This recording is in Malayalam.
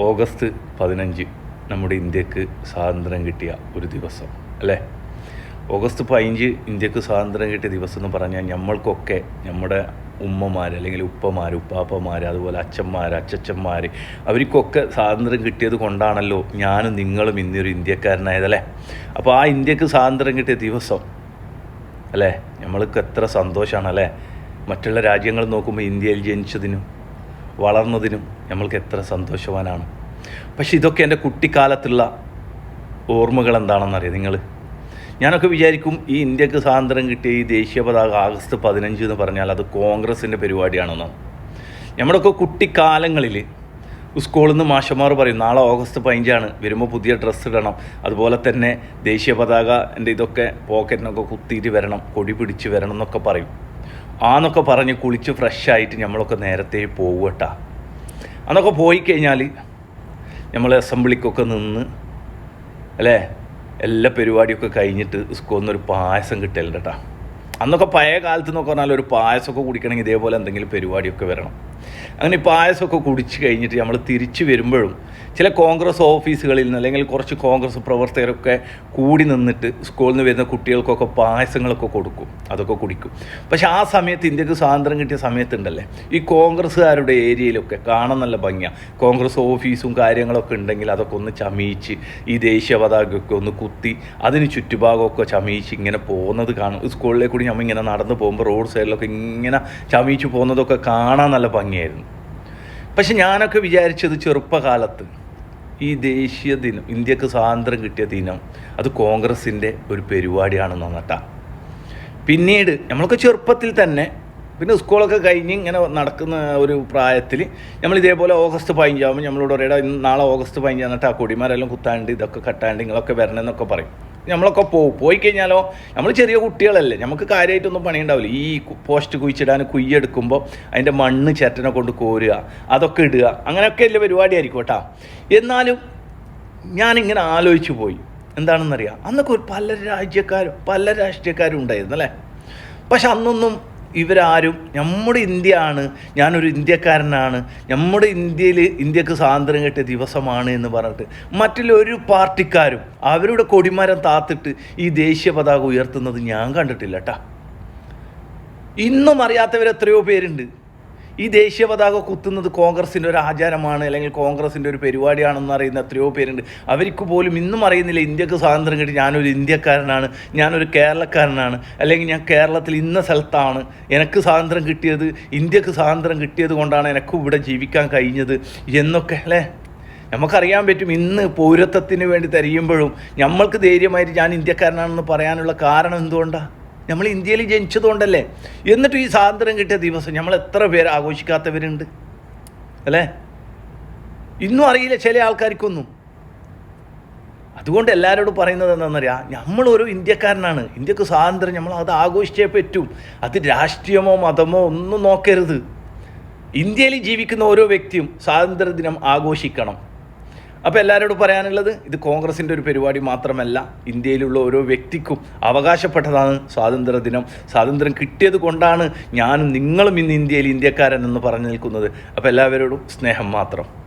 ഓഗസ്റ്റ് പതിനഞ്ച് നമ്മുടെ ഇന്ത്യയ്ക്ക് സ്വാതന്ത്ര്യം കിട്ടിയ ഒരു ദിവസം അല്ലേ? ഓഗസ്റ്റ് പതിനഞ്ച് ഇന്ത്യയ്ക്ക് സ്വാതന്ത്ര്യം കിട്ടിയ ദിവസം എന്ന് പറഞ്ഞാൽ നമ്മൾക്കൊക്കെ നമ്മുടെ ഉമ്മമാർ അല്ലെങ്കിൽ ഉപ്പമാർ ഉപ്പാപ്പമാർ അതുപോലെ അച്ഛന്മാർ അച്ഛച്ചന്മാർ അവർക്കൊക്കെ സ്വാതന്ത്ര്യം കിട്ടിയത് കൊണ്ടാണല്ലോ ഞാനും നിങ്ങളും ഇന്നൊരു ഇന്ത്യക്കാരനായതല്ലേ അപ്പോൾ ആ ഇന്ത്യയ്ക്ക് സ്വാതന്ത്ര്യം കിട്ടിയ ദിവസം അല്ലേ? നമ്മൾക്ക് എത്ര സന്തോഷമാണ് അല്ലേ? മറ്റുള്ള രാജ്യങ്ങൾ നോക്കുമ്പോൾ ഇന്ത്യയിൽ ജനിച്ചതിനും വളർന്നതിനും നമ്മൾക്ക് എത്ര സന്തോഷവാനാണ്. പക്ഷെ ഇതൊക്കെ എന്റെ കുട്ടിക്കാലത്തുള്ള ഓർമ്മകൾ എന്താണെന്നറിയാം നിങ്ങൾ? ഞാനൊക്കെ വിചാരിക്കും ഈ ഇന്ത്യയ്ക്ക് സ്വാതന്ത്ര്യം കിട്ടിയ ഈ ദേശീയ പതാക ആഗസ്റ്റ് പതിനഞ്ച് എന്ന് പറഞ്ഞാൽ അത് കോൺഗ്രസിന്റെ പരിപാടിയാണെന്നാണ്. നമ്മുടെയൊക്കെ കുട്ടിക്കാലങ്ങളിൽ സ്കൂളിൽ നിന്ന് മാഷന്മാർ പറയും നാളെ ഓഗസ്റ്റ് പതിനഞ്ചാണ് വരുമ്പോൾ പുതിയ ഡ്രസ്സ് ഇടണം. അതുപോലെ തന്നെ ദേശീയ പതാക എന്റെ ഇതൊക്കെ പോക്കറ്റിനൊക്കെ കുത്തിയിട്ട് വരണം കൊടി പിടിച്ച് വരണം എന്നൊക്കെ പറയും. ആന്നൊക്കെ പറഞ്ഞ് കുളിച്ച് ഫ്രഷായിട്ട് നമ്മളൊക്കെ നേരത്തെ പോവുകട്ടാ. അന്നൊക്കെ പോയി കഴിഞ്ഞാൽ നമ്മൾ അസംബ്ലിക്കൊക്കെ നിന്ന് അല്ലേ? എല്ലാ പരിപാടിയൊക്കെ കഴിഞ്ഞിട്ട് സ്കൂളിൽ പായസം കിട്ടലുണ്ട് കേട്ടോ. അന്നൊക്കെ പഴയ കാലത്ത് എന്നൊക്കെ പറഞ്ഞാൽ ഒരു പായസമൊക്കെ കുടിക്കണമെങ്കിൽ ഇതേപോലെ എന്തെങ്കിലും പരിപാടിയൊക്കെ വരണം. അങ്ങനെ പായസമൊക്കെ കുടിച്ച് കഴിഞ്ഞിട്ട് നമ്മൾ തിരിച്ചു വരുമ്പോഴും ചില കോൺഗ്രസ് ഓഫീസുകളിൽ നിന്ന് അല്ലെങ്കിൽ കുറച്ച് കോൺഗ്രസ് പ്രവർത്തകരൊക്കെ കൂടി നിന്നിട്ട് സ്കൂളിൽ നിന്ന് വരുന്ന കുട്ടികൾക്കൊക്കെ പായസങ്ങളൊക്കെ കൊടുക്കും അതൊക്കെ കുടിക്കും. പക്ഷെ ആ സമയത്ത് ഇന്ത്യയ്ക്ക് സ്വാതന്ത്ര്യം കിട്ടിയ സമയത്തുണ്ടല്ലേ? ഈ കോൺഗ്രസ്സുകാരുടെ ഏരിയയിലൊക്കെ കാണാൻ നല്ല ഭംഗിയാണ് കോൺഗ്രസ് ഓഫീസും കാര്യങ്ങളൊക്കെ ഉണ്ടെങ്കിൽ അതൊക്കെ ഒന്ന് ചമയിച്ച് ഈ ദേശീയ പതാകയൊക്കെ ഒന്ന് കുത്തി അതിന് ചുറ്റുഭാഗമൊക്കെ ചമയിച്ച് ഇങ്ങനെ പോകുന്നത് കാണും. സ്കൂളിലേക്ക് കൂടി നമ്മൾ ഇങ്ങനെ നടന്നു പോകുമ്പോൾ റോഡ് സൈഡിലൊക്കെ ഇങ്ങനെ ചമയിച്ച് പോകുന്നതൊക്കെ കാണാൻ നല്ല ഭംഗിയായിരുന്നു. പക്ഷെ ഞാനൊക്കെ വിചാരിച്ചത് ചെറുപ്പകാലത്ത് ഈ ദേശീയ ദിനം ഇന്ത്യയ്ക്ക് സ്വാതന്ത്ര്യം കിട്ടിയ ദിനം അത് കോൺഗ്രസിന്റെ ഒരു പരിപാടിയാണെന്ന് കേട്ടാ പിന്നീട് നമ്മളൊക്കെ ചെറുപ്പത്തിൽ തന്നെ പിന്നെ സ്കൂളൊക്കെ കഴിഞ്ഞ് ഇങ്ങനെ നടക്കുന്ന ഒരു പ്രായത്തിൽ നമ്മൾ ഇതേപോലെ ഓഗസ്റ്റ് പതിനഞ്ചാകുമ്പോൾ നമ്മളോട് ഒരേടാ നാളെ ഓഗസ്റ്റ് പതിനഞ്ചാന്നിട്ട് ആ കൊടിമാരെല്ലാം കുത്താണ്ട് ഇതൊക്കെ കട്ടാണ്ട് നിങ്ങളൊക്കെ വരണമെന്നൊക്കെ പറയും. നമ്മളൊക്കെ പോകും പോയി കഴിഞ്ഞാലോ നമ്മൾ ചെറിയ കുട്ടികളല്ലേ നമുക്ക് കാര്യമായിട്ടൊന്നും പണിയുണ്ടാവില്ല. ഈ പോസ്റ്റ് കുഴിച്ചിടാൻ കുയ്യെടുക്കുമ്പോൾ അതിന്റെ മണ്ണ് ചേട്ടനെ കൊണ്ട് കോരുക അതൊക്കെ ഇടുക അങ്ങനെയൊക്കെ അല്ലേ പരിപാടിയായിരിക്കും കേട്ടോ. എന്നാലും ഞാനിങ്ങനെ ആലോചിച്ചു പോയി. എന്താണെന്നറിയാം? അന്നൊക്കെ ഒരു പല രാജ്യക്കാരും പല രാഷ്ട്രീയക്കാരും ഉണ്ടായിരുന്നു അല്ലേ? പക്ഷെ അന്നൊന്നും ഇവരാരും നമ്മുടെ ഇന്ത്യയാണ് ഞാനൊരു ഇന്ത്യക്കാരനാണ് നമ്മുടെ ഇന്ത്യയിൽ ഇന്ത്യയ്ക്ക് സ്വാതന്ത്ര്യം കിട്ടിയ ദിവസമാണ് എന്ന് പറഞ്ഞിട്ട് മറ്റുള്ള ഒരു പാർട്ടിക്കാരും അവരുടെ കൊടിമരം താത്തിട്ട് ഈ ദേശീയ പതാക ഉയർത്തുന്നത് ഞാൻ കണ്ടിട്ടില്ല കേട്ടാ ഇന്നും അറിയാത്തവർ എത്രയോ പേരുണ്ട്. ഈ ദേശീയ പതാക കുത്തുന്നത് കോൺഗ്രസിന്റെ ഒരു ആചാരമാണ് അല്ലെങ്കിൽ കോൺഗ്രസിന്റെ ഒരു പരിപാടിയാണെന്ന് അറിയുന്ന എത്രയോ പേരുണ്ട്. അവർക്ക് പോലും ഇന്നും അറിയുന്നില്ല ഇന്ത്യയ്ക്ക് സ്വാതന്ത്ര്യം കിട്ടി. ഞാനൊരു ഇന്ത്യക്കാരനാണ് ഞാനൊരു കേരളക്കാരനാണ് അല്ലെങ്കിൽ ഞാൻ കേരളത്തിൽ ഇന്ന സ്ഥലത്താണ് എനിക്ക് സ്വാതന്ത്ര്യം കിട്ടിയത് ഇന്ത്യയ്ക്ക് സ്വാതന്ത്ര്യം കിട്ടിയത് കൊണ്ടാണ് എനിക്ക് ഇവിടെ ജീവിക്കാൻ കഴിഞ്ഞത് എന്നൊക്കെ അല്ലേ? നമുക്കറിയാൻ പറ്റും ഇന്ന് പൗരത്വത്തിന് വേണ്ടി തരിയുമ്പോഴും നമ്മൾക്ക് ധൈര്യമായിട്ട് ഞാൻ ഇന്ത്യക്കാരനാണെന്ന് പറയാനുള്ള കാരണം എന്തുകൊണ്ടാണ് നമ്മൾ ഇന്ത്യയിൽ ജനിച്ചതുകൊണ്ടല്ലേ. എന്നിട്ടും ഈ സ്വാതന്ത്ര്യം കിട്ടിയ ദിവസം നമ്മൾ എത്ര പേര് ആഘോഷിക്കാത്തവരുണ്ട്. അല്ലേ? ഇന്നും അറിയില്ല ചില ആൾക്കാർക്കൊന്നും. അതുകൊണ്ട് എല്ലാവരോടും പറയുന്നത് എന്താണെന്നറിയാം? നമ്മളൊരു ഇന്ത്യക്കാരനാണ്. ഇന്ത്യയ്ക്ക് സ്വാതന്ത്ര്യം നമ്മൾ അത് ആഘോഷിച്ചേ പറ്റും. അത് രാഷ്ട്രീയമോ മതമോ ഒന്നും നോക്കരുത്. ഇന്ത്യയിൽ ജീവിക്കുന്ന ഓരോ വ്യക്തിയും സ്വാതന്ത്ര്യദിനം ആഘോഷിക്കണം. അപ്പോൾ എല്ലാവരോടും പറയാനുള്ളത് ഇത് കോൺഗ്രസിന്റെ ഒരു പരിപാടി മാത്രമല്ല ഇന്ത്യയിലുള്ള ഓരോ വ്യക്തിക്കും അവകാശപ്പെട്ടതാണ് സ്വാതന്ത്ര്യദിനം. സ്വാതന്ത്ര്യം കിട്ടിയത് കൊണ്ടാണ് ഞാനും നിങ്ങളും ഇന്ന് ഇന്ത്യയിൽ ഇന്ത്യക്കാരൻ എന്ന് പറഞ്ഞു നിൽക്കുന്നത്. അപ്പോൾ എല്ലാവരോടും സ്നേഹം മാത്രം.